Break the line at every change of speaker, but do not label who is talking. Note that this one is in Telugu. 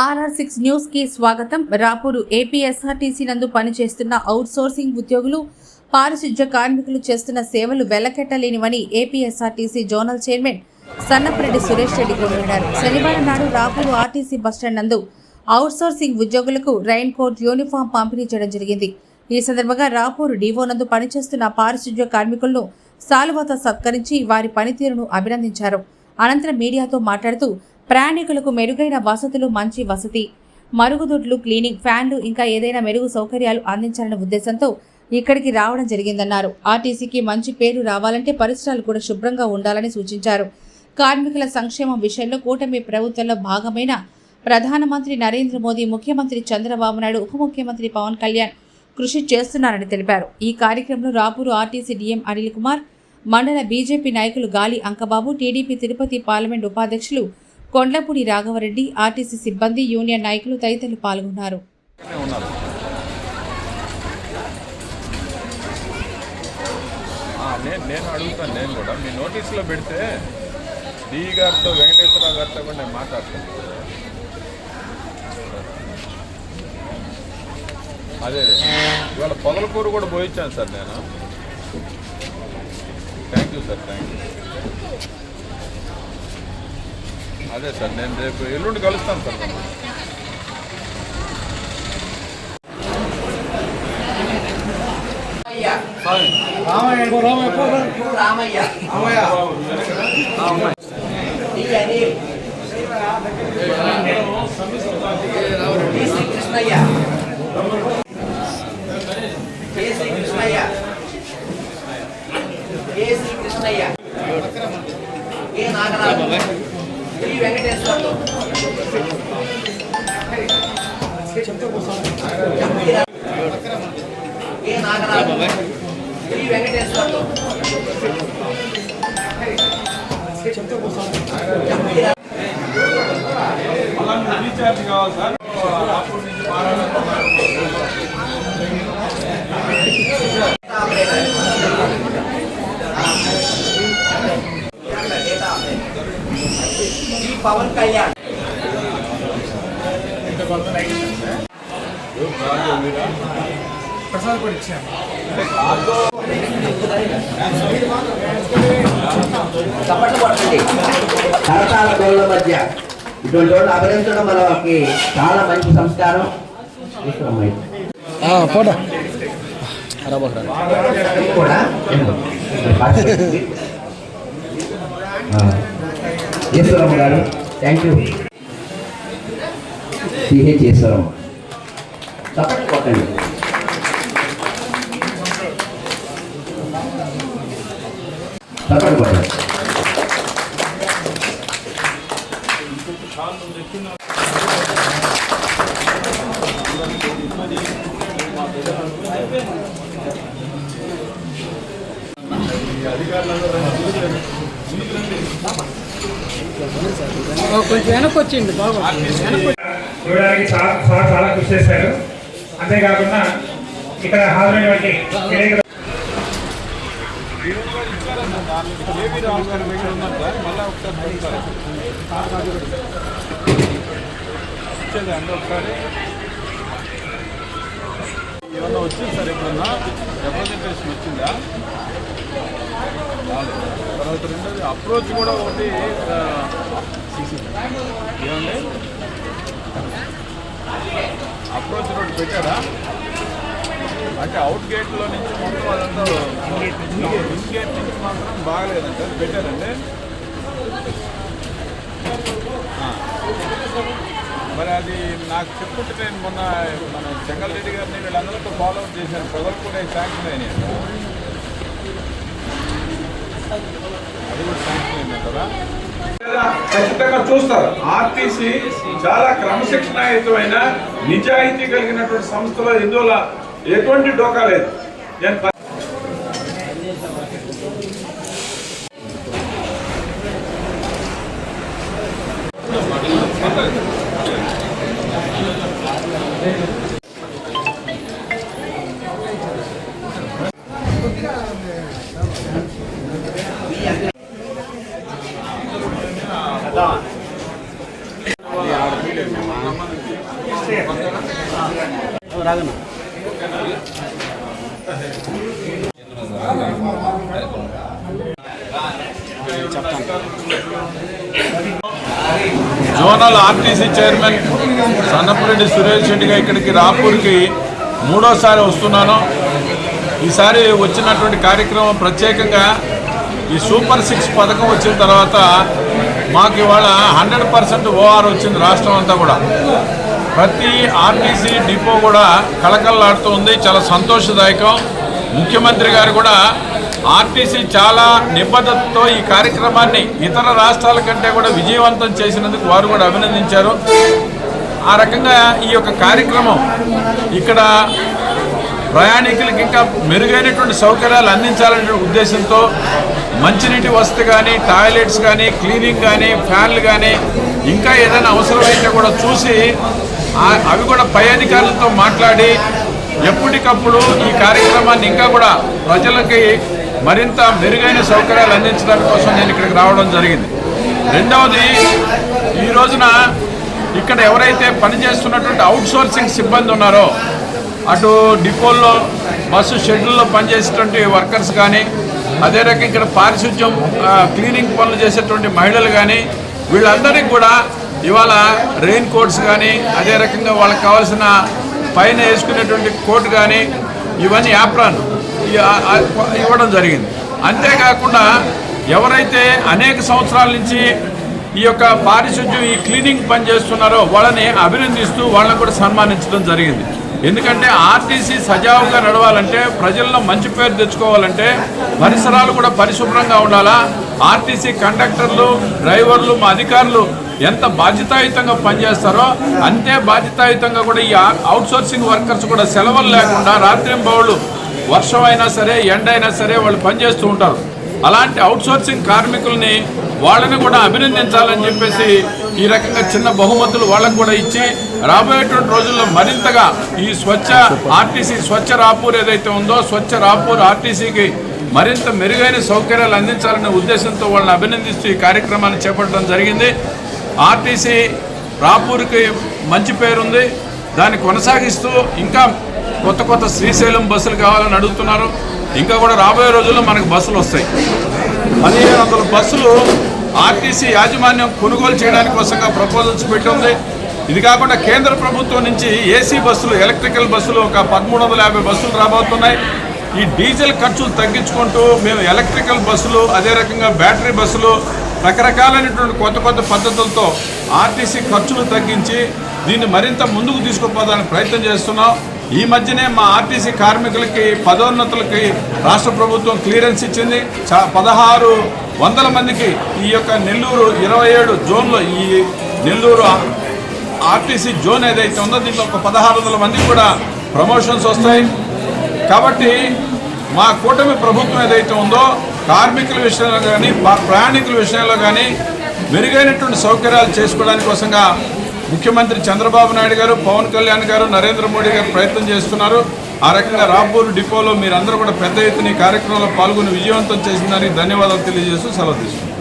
ఆర్ఆర్ సిక్స్ న్యూస్కి స్వాగతం. రాపూరు ఏపీఎస్ఆర్టీసీ నందు పనిచేస్తున్న అవుట్ సోర్సింగ్ ఉద్యోగులు పారిశుధ్య కార్మికులు చేస్తున్న సేవలు వెలకెట్టలేనివని APSRTC zonal chairman Sannapareddy Suresh Reddy కొనియాడారు శనివారం నాడు రాపూరు ఆర్టీసీ బస్టాండ్ నందు అవుట్ సోర్సింగ్ ఉద్యోగులకు రైన్ కోట్ యూనిఫామ్ పంపిణీ చేయడం జరిగింది. ఈ సందర్భంగా రాపూరు డివో నందు పనిచేస్తున్న పారిశుధ్య కార్మికులను సాలువతో సత్కరించి వారి పనితీరును అభినందించారు. అనంతరం మీడియాతో మాట్లాడుతూ ప్రయాణికులకు మెరుగైన వసతులు మంచి వసతి మరుగుదొడ్లు క్లీనింగ్ ఫ్యాన్లు ఇంకా ఏదైనా మెరుగు సౌకర్యాలు అందించాలనే ఉద్దేశంతో ఇక్కడికి రావడం జరిగిందన్నారు. ఆర్టీసీకి మంచి పేరు రావాలంటే పరిసరాలు కూడా శుభ్రంగా ఉండాలని సూచించారు. కార్మికుల సంక్షేమం విషయంలో కూటమి ప్రభుత్వంలో భాగమైన ప్రధానమంత్రి నరేంద్ర మోదీ ముఖ్యమంత్రి చంద్రబాబు నాయుడు ఉప ముఖ్యమంత్రి పవన్ కళ్యాణ్ కృషి చేస్తున్నారని తెలిపారు. ఈ కార్యక్రమంలో Rapur RTC DM Anil Kumar mandal BJP నాయకులు గాలి అంకబాబు టీడీపీ తిరుపతి పార్లమెంట్ ఉపాధ్యక్షులు కొండ్లపూడి రాఘవరెడ్డి ఆర్టీసీ సిబ్బంది యూనియన్ నాయకులు తదితరులు పాల్గొన్నారు.
ఉన్నారు నేను అడుగుతాను నేను కూడా. మీ నోటీసులో పెడితే డి గారితో వెంకటేశ్వరరావు గారితో కూడా నేను మాట్లాడతాను. అదే అదే. ఇవాళ పొదలకూరు కూడా పోయించాను సార్ నేను. Thank you sir thank you అదే సార్ నేను రేపు ఎల్లుండి కలుస్తాను సార్. మనం
రామయ్య.
రీఛార్జ్ కావాలి సార్ అప్పటి నుంచి
ఈ పవన్ కళ్యాణ్ చప్పట్లు కొట్టండి. కరతాల గోళ్ళ మధ్య ఇటువంటి వాళ్ళు అభినందించడం మనకి చాలా మంచి సంస్కారం. ఇది. కూడా. ఈశ్వరమ్మ గారు థ్యాంక్ యూ సిహెచ్ ఈశ్వరమ్మ. చప్పట్లు కొట్టండి.
కొంచెం వచ్చింది బాబు
చూడడానికి చాలా సార్ చాలా కృషి చేశారు. అంతేకాకుండా ఇక్కడ హాజరైనటువంటి విలేకరులు
సార్ మళ్ళీ ఒకసారి అండి ఒకసారి ఏమన్నా వచ్చింది సార్ ఎప్పుడన్నా రిప్రజెంటేషన్ వచ్చిందా తర్వాత రెండోది అప్రోచ్ కూడా ఒకటి ఏమండి అప్రోచ్ ఒకటి పెట్టారా? అంటే అవుట్ గేట్లో నుంచి మొత్తం అదంతా ఇన్ గేట్ నుంచి మాత్రం బాగలేదంటే అది అండి. మరి అది నాకు చెప్పుకుంటే నేను మొన్న మన చెంగల్ రెడ్డి గారిని వీళ్ళందరితో ఫాలో అప్ చేశాను. ప్రజలు కూడా శాంక్షన్ అయినాయి అది కూడా శాంక్షన్ అయింది కదా.
ఖచ్చితంగా చూస్తారు. ఆర్టీసీ చాలా క్రమశిక్షణాయుతమైన నిజాయితీ కలిగినటువంటి సంస్థలో ఇందువల్ల ఎటువంటి డోకా లేదు. నేను ప-
zonal RTC chairman Sannapureddy Suresh రెడ్డిగా ఇక్కడికి రాపూర్కి మూడోసారి వస్తున్నాను. ఈసారి వచ్చినటువంటి కార్యక్రమం ప్రత్యేకంగా ఈ సూపర్ సిక్స్ పథకం వచ్చిన తర్వాత మాకు ఇవాళ హండ్రెడ్ పర్సెంట్ ఓఆర్ వచ్చింది రాష్ట్రం అంతా కూడా. ప్రతి ఆర్టీసీ డిపో కూడా కళకళలాడుతూ ఉంది. చాలా సంతోషదాయకం. ముఖ్యమంత్రి గారు కూడా ఆర్టీసీ చాలా నిబద్ధతతో ఈ కార్యక్రమాన్ని ఇతర రాష్ట్రాల కంటే కూడా విజయవంతం చేసినందుకు వారు కూడా అభినందించారు. ఆ రకంగా ఈ యొక్క కార్యక్రమం ఇక్కడ ప్రయాణికులకి ఇంకా మెరుగైనటువంటి సౌకర్యాలు అందించాలనే ఉద్దేశంతో మంచినీటి వసతి కానీ టాయిలెట్స్ కానీ క్లీనింగ్ కానీ ఫ్యాన్లు కానీ ఇంకా ఏదైనా అవసరమైతే కూడా చూసి అవి కూడా పై అధికారులతో మాట్లాడి ఎప్పటికప్పుడు ఈ కార్యక్రమాన్ని ఇంకా కూడా ప్రజలకి మరింత మెరుగైన సౌకర్యాలు అందించడం కోసం నేను ఇక్కడికి రావడం జరిగింది. రెండవది ఈ రోజున ఇక్కడ ఎవరైతే పనిచేస్తున్నటువంటి అవుట్సోర్సింగ్ సిబ్బంది ఉన్నారో అటు డిపోల్లో బస్సు షెడ్యూల్లో పనిచేసేటువంటి వర్కర్స్ కానీ అదే రకంగా ఇక్కడ పారిశుద్ధ్యం క్లీనింగ్ పనులు చేసేటువంటి మహిళలు కానీ వీళ్ళందరికీ కూడా ఇవాళ రెయిన్ కోట్స్ కానీ అదే రకంగా వాళ్ళకి కావాల్సిన పైన వేసుకునేటువంటి కోట్ కానీ ఇవన్నీ యాప్రాన్ ఇవ్వడం జరిగింది. అంతేకాకుండా ఎవరైతే అనేక సంవత్సరాల నుంచి ఈ యొక్క పారిశుద్ధ్యం ఈ క్లీనింగ్ పని చేస్తున్నారో వాళ్ళని అభినందిస్తూ వాళ్ళని కూడా సన్మానించడం జరిగింది. ఎందుకంటే ఆర్టీసీ సజావుగా నడవాలంటే ప్రజల్లో మంచి పేరు తెచ్చుకోవాలంటే పరిసరాలు కూడా పరిశుభ్రంగా ఉండాలా. ఆర్టీసీ కండక్టర్లు డ్రైవర్లు మా అధికారులు ఎంత బాధ్యతాయుతంగా పనిచేస్తారో అంతే బాధ్యతాయుతంగా కూడా ఈ అవుట్సోర్సింగ్ వర్కర్స్ కూడా సెలవులు లేకుండా రాత్రింబవళ్ళు వర్షం అయినా సరే ఎండ అయినా సరే వాళ్ళు పనిచేస్తూ ఉంటారు. అలాంటి అవుట్సోర్సింగ్ కార్మికుల్ని వాళ్ళని కూడా అభినందించాలని చెప్పేసి ఈ రకంగా చిన్న బహుమతులు వాళ్ళకు కూడా ఇచ్చి రాబోయేటువంటి రోజుల్లో మరింతగా ఈ స్వచ్ఛ ఆర్టీసీ స్వచ్ఛ రాపూర్ ఏదైతే ఉందో స్వచ్ఛ రాపూర్ ఆర్టీసీకి మరింత మెరుగైన సౌకర్యాలు అందించాలనే ఉద్దేశంతో వాళ్ళని అభినందిస్తూ ఈ కార్యక్రమాన్ని చేపట్టడం జరిగింది. ఆర్టీసీ రాపూర్కి మంచి పేరుంది. దాన్ని కొనసాగిస్తూ ఇంకా కొత్త కొత్త శ్రీశైలం బస్సులు కావాలని అడుగుతున్నారు. ఇంకా కూడా రాబోయే రోజుల్లో మనకు బస్సులు వస్తాయి. పదిహేను వందల బస్సులు ఆర్టీసీ యాజమాన్యం కొనుగోలు చేయడానికి కోసంగా ప్రపోజల్స్ పెట్టింది. ఇది కాకుండా కేంద్ర ప్రభుత్వం నుంచి ఏసీ బస్సులు ఎలక్ట్రికల్ బస్సులు ఒక పదమూడు వందల యాభై బస్సులు రాబోతున్నాయి. ఈ డీజిల్ ఖర్చులు తగ్గించుకుంటూ మేము ఎలక్ట్రికల్ బస్సులు అదే రకంగా బ్యాటరీ బస్సులు రకరకాలైనటువంటి కొత్త కొత్త పద్ధతులతో ఆర్టీసీ ఖర్చులు తగ్గించి దీన్ని మరింత ముందుకు తీసుకుపోదానికి ప్రయత్నం చేస్తున్నాం. ఈ మధ్యనే మా ఆర్టీసీ కార్మికులకి పదోన్నతులకి రాష్ట్ర ప్రభుత్వం క్లియరెన్స్ ఇచ్చింది. పదహారు వందల మందికి ఈ యొక్క నెల్లూరు ఇరవై ఏడు జోన్లో ఈ నెల్లూరు ఆర్టీసీ జోన్ ఏదైతే ఉందో దీంట్లో ఒక పదహారు వందల మందికి కూడా ప్రమోషన్స్ వస్తాయి. కాబట్టి మా కూటమి ప్రభుత్వం ఏదైతే ఉందో కార్మికుల విషయంలో కానీ ప్రయాణికుల విషయంలో కానీ మెరుగైనటువంటి సౌకర్యాలు చేసుకోవడానికి కోసంగా ముఖ్యమంత్రి చంద్రబాబు నాయుడు గారు పవన్ కళ్యాణ్ గారు నరేంద్ర మోడీ గారు ప్రయత్నం చేస్తున్నారు. ఆ రకంగా రాపూర్ డిపోలో మీరందరూ కూడా పెద్ద ఎత్తున ఈ కార్యక్రమంలో పాల్గొని విజయవంతం చేసిన దానికి ధన్యవాదాలు తెలియజేస్తూ సెలవు తీసుకుంటున్నాను